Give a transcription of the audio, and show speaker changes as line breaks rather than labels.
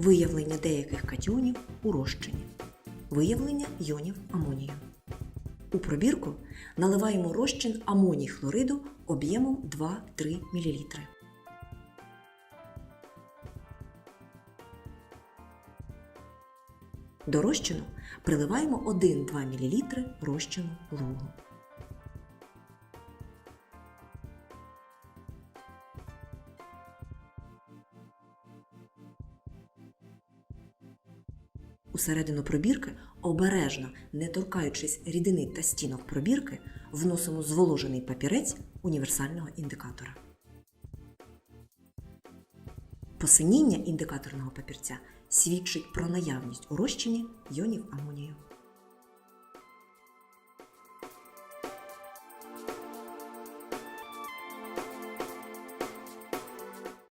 виявлення деяких катіонів у розчині, виявлення йонів амонію. У пробірку наливаємо розчин амоній хлориду об'ємом 2-3 мл. До розчину приливаємо 1-2 мл розчину лугу. Усередину пробірки обережно, не торкаючись рідини та стінок пробірки, вносимо зволожений папірець універсального індикатора. Посиніння індикаторного папірця свідчить про наявність у розчині йонів амонію.